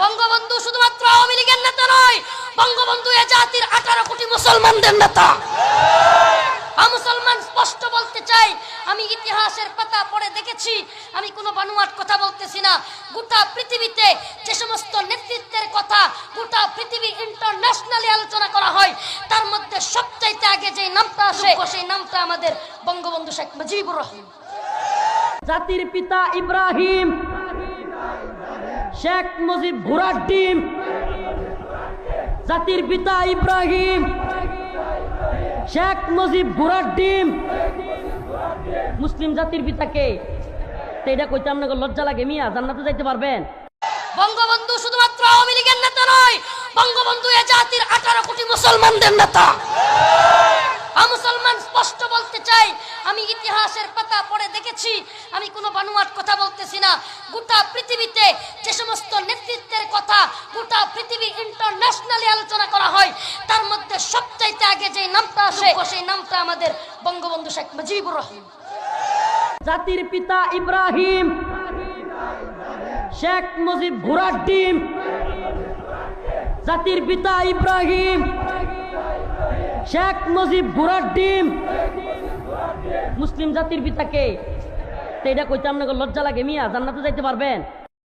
বঙ্গবন্ধু শুধুমাত্র আওয়ামী লীগের নেতা নয়, বঙ্গবন্ধু এ জাতির আঠারো কোটি মুসলমানদের নেতা। মুসলমান স্পষ্ট বলতে চাই, আমি ইতিহাসের পাতা পড়ে দেখেছি, আমি কোনো বানুয়াট কথা বলতেছি না। গোটা পৃথিবীতে যে সমস্ত নেতৃত্বের কথা গোটা পৃথিবী ইন্টারন্যাশনালি আলোচনা করা হয়, তার মধ্যে সবচাইতে আগে যে নামটা আসে, সেই নামটা আমাদের বঙ্গবন্ধু শেখ মুজিবুর রহমান। জাতির পিতা ইব্রাহিম শেখ মুজিব ঘোড়ার ডিম, জাতির পিতা ইব্রাহিম, শেখ মুজিব ঘোড়ার ডিম। মুসলিম জাতির পিতাকে তো এটা কইতে আপনাকে লজ্জা লাগে মিয়া, জান্নাতে যাইতে পারবেন। বঙ্গবন্ধু শুধুমাত্র আওয়ামী লীগের নেতা নয়, বঙ্গবন্ধু এ জাতির আঠারো কোটি মুসলমানদের নেতা আমি মুসলমান স্পষ্ট বলতে চাই আমি ইতিহাসের পাতা পড়ে দেখেছি। আমি কোনো বানুয়াট কথা বলতেছি না। গোটা পৃথিবীতে যে সমস্ত নেতৃত্বের কথা গোটা পৃথিবী ইন্টারন্যাশনালি আলোচনা করা হয় তার মধ্যে সবচাইতে আগে যে নামটা আসে সেই নামটা আমাদের বঙ্গবন্ধু শেখ মুজিবুর রহমান। জাতির পিতা ইব্রাহিম শেখ মুজিব ঘোড়ার ডিম। জাতির পিতা ইব্রাহিম শেখ মুজিব ঘোড়ার ডিম। মুসলিম জাতির পিতাকে তো এটা কইতে আপনাকে লজ্জা লাগে মিয়া জান্নাতে যাইতে পারবেন?